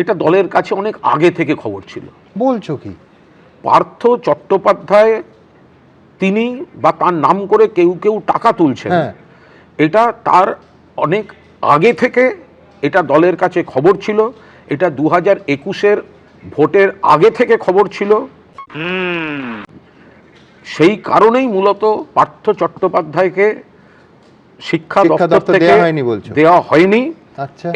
এটা দলের কাছে অনেক আগে থেকে খবর ছিল। বলছো কি? পার্থ চট্টোপাধ্যায় তিনি বা তার নাম করে কেউ কেউ টাকা তুলছেন। হ্যাঁ। এটা তার অনেক আগে থেকে এটা দলের কাছে খবর ছিল। এটা দু হাজার একুশের ভোটের আগে থেকে খবর ছিল। সেই কারণেই মূলত পার্থ চট্টোপাধ্যায়কে শিক্ষা দপ্তর থেকে দেয়া হয়নি বলছো? দেওয়া হয়নি।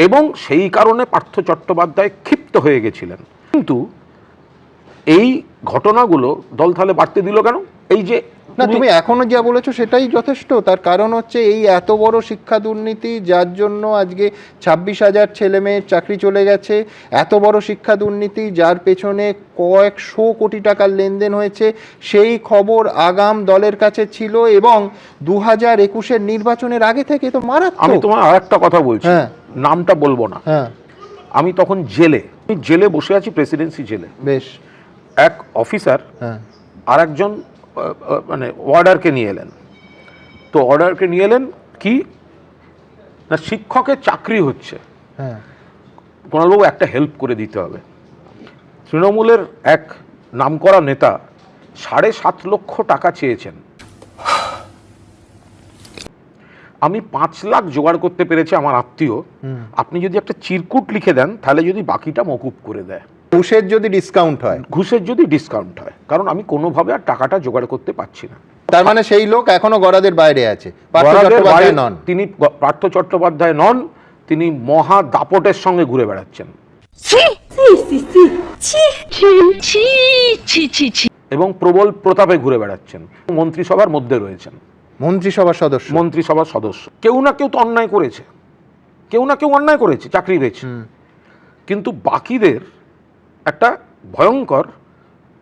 এবং সেই কারণে পার্থ চট্টোপাধ্যায় ক্ষিপ্ত হয়ে গেছিলেন। কিন্তু এই ঘটনাগুলো দল তাহলে বাড়তে দিল কেন? এই যে না তুমি এখনও যা বলেছ সেটাই যথেষ্ট। তার কারণ হচ্ছে এই এত বড় শিক্ষা দুর্নীতি যার জন্য আজকে ছাব্বিশ হাজার ছেলে মেয়ের চাকরি চলে গেছে এত বড় শিক্ষা দুর্নীতি যার পেছনে কয়েকশো কোটি টাকার লেনদেন হয়েছে সেই খবর আগাম দলের কাছে ছিল এবং দু হাজার একুশের নির্বাচনের আগে থেকে তো আমি তোমার আর একটা কথা বলছি। হ্যাঁ। নামটা বলব না। হ্যাঁ। আমি তখন জেলে আমি জেলে বসে আছি প্রেসিডেন্সি জেলে। বেশ। এক অফিসার হ্যাঁ। আর একজন মানে অর্ডারকে নিয়ে এলেন। তো অর্ডারকে নিয়ে এলেন কি? না শিক্ষকের চাকরি হচ্ছে। হ্যাঁ। কোনালবাবু একটা হেল্প করে দিতে হবে। তৃণমূলের এক নামকরা নেতা সাড়ে সাত লক্ষ টাকা চেয়েছেন। আমি পাঁচ লাখ জোগাড় করতে পেরেছি আমার আত্মীয়। আপনি যদি একটা চিরকুট লিখে দেন তাহলে যদি বাকিটা মকুব করে দেয়। ঘুষের যদি ডিসকাউন্ট হয়। ঘুষের যদি ডিসকাউন্ট হয় কারণ আমি কোনোভাবে আর টাকাটা জোগাড় করতে পারছি না। তার মানে সেই লোক এখনও গড়াদের বাইরে আছে। নন। তিনি পার্থ চট্টোপাধ্যায় নন তিনি মহা দাপটের সঙ্গে ঘুরে বেড়াচ্ছেন। এবং প্রবল প্রতাপে ঘুরে বেড়াচ্ছেন। মন্ত্রিসভার মধ্যে রয়েছেন। মন্ত্রিসভার সদস্য। মন্ত্রিসভার সদস্য। কেউ না কেউ তো অন্যায় করেছে। কেউ না কেউ অন্যায় করেছে চাকরি পেয়েছে। কিন্তু বাকিদের একটা ভয়ঙ্কর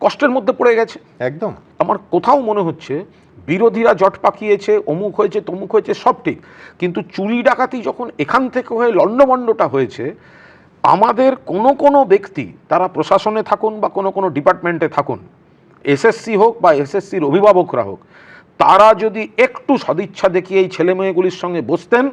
কষ্টের মধ্যে পড়ে গেছে। একদম। আমার কোথাও মনে হচ্ছে বিরোধীরা জট পাকিয়েছে অমুক হয়েছে তমুক হয়েছে সব ঠিক। কিন্তু চুরি ডাকাতি যখন এখান থেকে হয়ে লণ্ডভণ্ডটা হয়েছে আমাদের কোনো কোনো ব্যক্তি তারা প্রশাসনে থাকুন বা কোনো কোনো ডিপার্টমেন্টে থাকুন এসএসসি হোক বা এসএসসির অভিভাবকরা হোক তারা যদি একটু সদিচ্ছা দেখিয়ে এই ছেলে মেয়েগুলির সঙ্গে বসতেন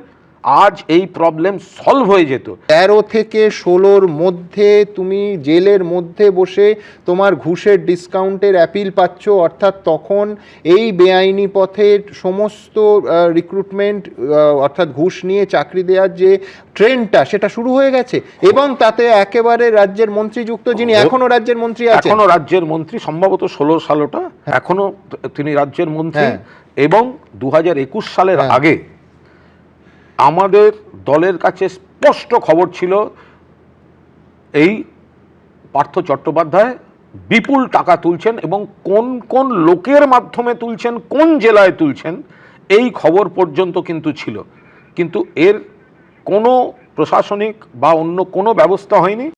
আজ এই প্রবলেম সলভ হয়ে যেত। তেরো থেকে ষোলোর মধ্যে তুমি জেলের মধ্যে বসে তোমার ঘুষের ডিসকাউন্টের অ্যাপিল পাচ্ছ অর্থাৎ তখন এই বেআইনি পথের সমস্ত রিক্রুটমেন্ট অর্থাৎ ঘুষ নিয়ে চাকরি দেওয়ার যে ট্রেন্ডটা সেটা শুরু হয়ে গেছে। এবং তাতে একেবারে রাজ্যের মন্ত্রী যুক্ত যিনি এখনও রাজ্যের মন্ত্রী আছেন। এখনও রাজ্যের মন্ত্রী সম্ভবত ষোলো সালটা এখনও তিনি রাজ্যের মন্ত্রী। হ্যাঁ। এবং দু একুশ সালের হ্যাঁ। আগে আমাদের দলের কাছে স্পষ্ট খবর ছিল এই পার্থ চট্টোপাধ্যায় বিপুল টাকা তুলছেন এবং কোন কোন লোকের মাধ্যমে তুলছেন, কোন জেলায় তুলছেন, এই খবর পর্যন্ত কিন্তু ছিল। কিন্তু এর কোনো প্রশাসনিক বা অন্য কোনো ব্যবস্থা হয়নি।